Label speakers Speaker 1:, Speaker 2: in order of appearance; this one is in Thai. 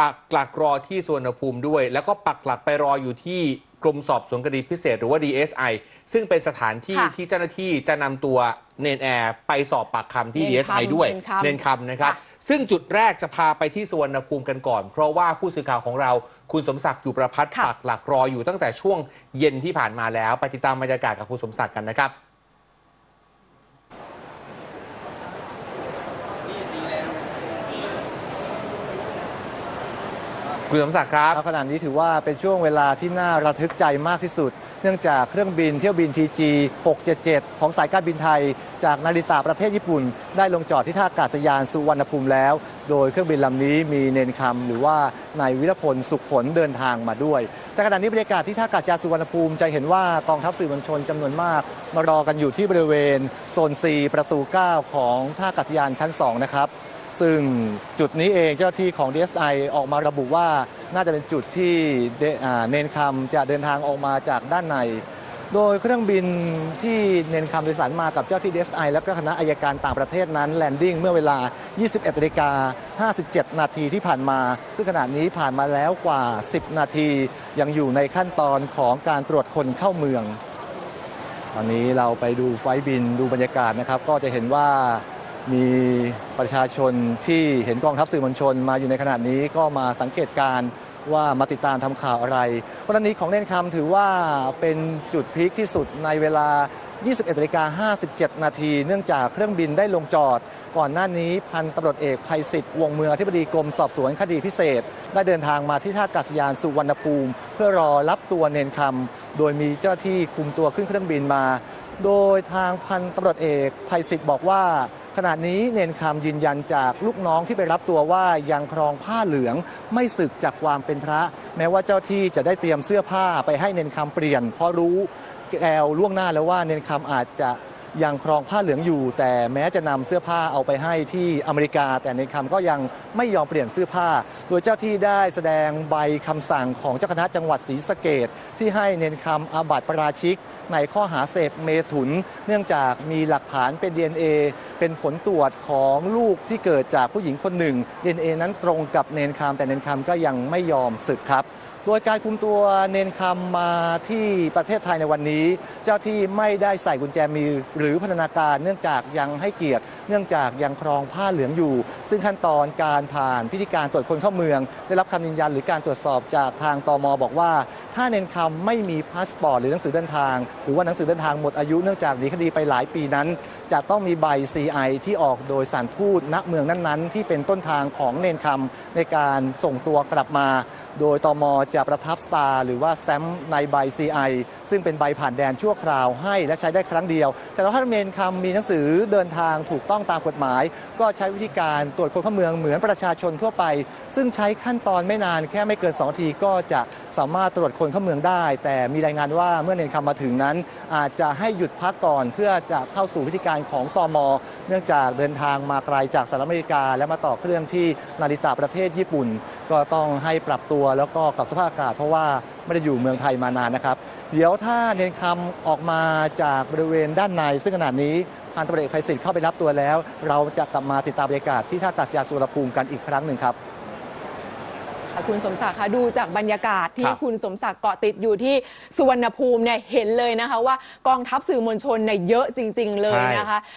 Speaker 1: ปักหลักรอที่สวนภูมิด้วย แล้วก็ปักหลักไปรออยู่ที่กรมสอบสวนคดีพิเศษหรือว่า DSI ซึ่งเป็นสถานที่
Speaker 2: ค่ะ
Speaker 1: ที่เจ้าหน้าที่จะนำตัวเนนแอร์ไปสอบปากคำที่
Speaker 2: เนนคำ
Speaker 1: DSI ด้วย
Speaker 2: เนนคำ
Speaker 1: เนนคำนะครับ
Speaker 2: ค่ะ
Speaker 1: ซึ่งจุดแรกจะพาไปที่สวนภูมิกันก่อน เพราะว่าผู้สื่อข่าวของเราคุณสมศักดิ์อยู่ประพัฒน์
Speaker 2: ค่ะ
Speaker 1: ปักหลักรออยู่ตั้งแต่ช่วงเย็นที่ผ่านมาแล้ว ไปติดตามบรรยากาศกับคุณสมศักดิ์กันนะครับ คุณสมศักดิ์ครับ
Speaker 3: ขณะนี้ถือว่าเป็นช่วงเวลาที่น่าระทึกใจมากที่สุด เนื่องจากเครื่องบินเที่ยวบิน TG 677 ของสายการบินไทย จากนาริตาประเทศญี่ปุ่น ได้ลงจอดที่ท่าอากาศยานสุวรรณภูมิแล้ว โดยเครื่องบินลำนี้มีเนนคำหรือว่านายวิรพลสุขผลเดินทางมาด้วย แต่ขณะนี้บรรยากาศที่ท่าอากาศยานสุวรรณภูมิจะเห็นว่ากองทัพสื่อมวลชนจำนวนมาก มารอกันอยู่ที่บริเวณโซน C ประตู 9 ของท่าอากาศยานชั้น2นะครับ ซึ่งจุดนี้เองเจ้าที่ของ DSI ออกมาระบุว่าน่าจะเป็นจุดที่เนนคำจะเดินทางออกมาจากด้านใน โดยเครื่องบินที่เนนคำโดยสารมากับเจ้าที่ DSI และก็คณะอายการต่างประเทศนั้นแลนดิ้งเมื่อเวลา 21นาฬิกา57 นาทีที่ผ่านมา ซึ่งขณะนี้ผ่านมาแล้วกว่า 10 นาที ยังอยู่ในขั้นตอนของการตรวจคนเข้าเมือง ตอนนี้เราไปดูไฟบินดูบรรยากาศนะครับ ก็จะเห็นว่า มีประชาชนที่เห็นกองทัพสื่อมวลชนมาอยู่ในขณะนี้ก็มาสังเกตการ์ว่ามาติดตามทำข่าวอะไรกรณีของเน่นคำถือว่าเป็นจุดพีคที่สุดในเวลา 21นาฬิกา57 นาที เนื่องจากเครื่องบินได้ลงจอด ก่อนหน้านี้พันตำรวจเอกภัยศิษฐ์วงเมืองอธิบดีกรมสอบสวนคดีพิเศษ ได้เดินทางมาที่ท่าอากาศยานสุวรรณภูมิ เพื่อรอรับตัวเนนคำโดยมีเจ้าหน้าที่คุมตัวขึ้นเครื่องบินมา โดยทางพันตำรวจเอกภัยศิษฐ์บอกว่า ขณะนี้เนนคำยืนยันจากลูกน้องที่ไปรับตัวว่ายังครองผ้าเหลืองไม่สึกจากความเป็นพระ แม้ว่าเจ้าที่จะได้เตรียมเสื้อผ้าไปให้เนนคำเปลี่ยนเพราะรู้แกวล่วงหน้าแล้วว่าเนนคำอาจจะ ยังครองผ้าเหลืองอยู่ แต่แม้จะนำเสื้อผ้าเอาไปให้ที่อเมริกา แต่เนนคำก็ยังไม่ยอมเปลี่ยนเสื้อผ้า โดยเจ้าที่ได้แสดงใบคำสั่งของเจ้าคณะจังหวัดศรีสะเกดที่ให้เนนคำอาบัติประราชิก ในข้อหาเสพเมถุน เนื่องจากมีหลักฐานเป็น DNA เป็นผลตรวจของลูกที่เกิดจากผู้หญิงคนหนึ่ง DNA นั้นตรงกับเนนคำแต่เนนคำก็ยังไม่ยอมสึกครับ โดยการคุมตัวเนนคำมาที่ประเทศไทยในวันนี้ เจ้าที่ไม่ได้ใส่กุญแจมือหรือพันธนาการเนื่องจากยังให้เกียรติ เนื่องจากยังครองผ้าเหลืองอยู่ ซึ่งขั้นตอนการผ่านพิธีการตรวจคนเข้าเมือง ได้รับคำยืนยันหรือการตรวจสอบจากทางตมบอกว่า ถ้าเนนคำไม่มีพาสปอร์ตหรือหนังสือเดินทาง หรือว่าหนังสือเดินทางหมดอายุเนื่องจากหนีคดีไปหลายปีนั้น จะต้องมีใบ CI ที่ออกโดยสารทูตณเมืองนั้นๆ ที่เป็นต้นทางของเนนคำในการส่งตัวกลับมา โดยตมจะประทับสตาร์หรือว่าสแตมป์ในใบ CI ซึ่งเป็นใบผ่านแดนชั่วคราวให้และใช้ได้ครั้งเดียว แต่ถ้าเมนคำมีหนังสือเดินทางถูกต้องตามกฎหมาย ก็ใช้วิธีการตรวจคนเข้าเมืองเหมือนประชาชนทั่วไป ซึ่งใช้ขั้นตอนไม่นานแค่ไม่เกิน2นาทีก็จะสามารถตรวจคนเข้าเมืองได้ แต่มีรายงานว่าเมื่อเนนคำมาถึงนั้น อาจจะให้หยุดพักก่อนเพื่อจะเข้าสู่วิธีการของตมเนื่องจากเดินทางมาไกลจากสหรัฐอเมริกา และมาต่อเครื่องที่นาริตาประเทศญี่ปุ่น ก็ต้องให้ปรับตัวแล้วก็กับสภาพอากาศ เพราะว่าไม่ได้อยู่เมืองไทยมานานนะครับ เดี๋ยวถ้าเนนคำออกมาจากบริเวณด้านใน ซึ่งขณะนี้พันตำรวจเอกไพศิษฐ์เข้าไปรับตัวแล้ว เราจะกลับมาติดตามบรรยากาศที่ท่าอากาศยานสุวรรณภูมิกันอีกครั้งหนึ่งครับ
Speaker 2: ค่ะคุณสมศักดิ์คะดูจากบรรยากาศที่
Speaker 1: ครับ
Speaker 2: คุณสมศักดิ์เกาะติดอยู่ที่สุวรรณภูมิเนี่ยเห็นเลยนะคะว่ากองทัพสื่อมวลชนเนี่ยเยอะจริง ๆ เลยนะคะ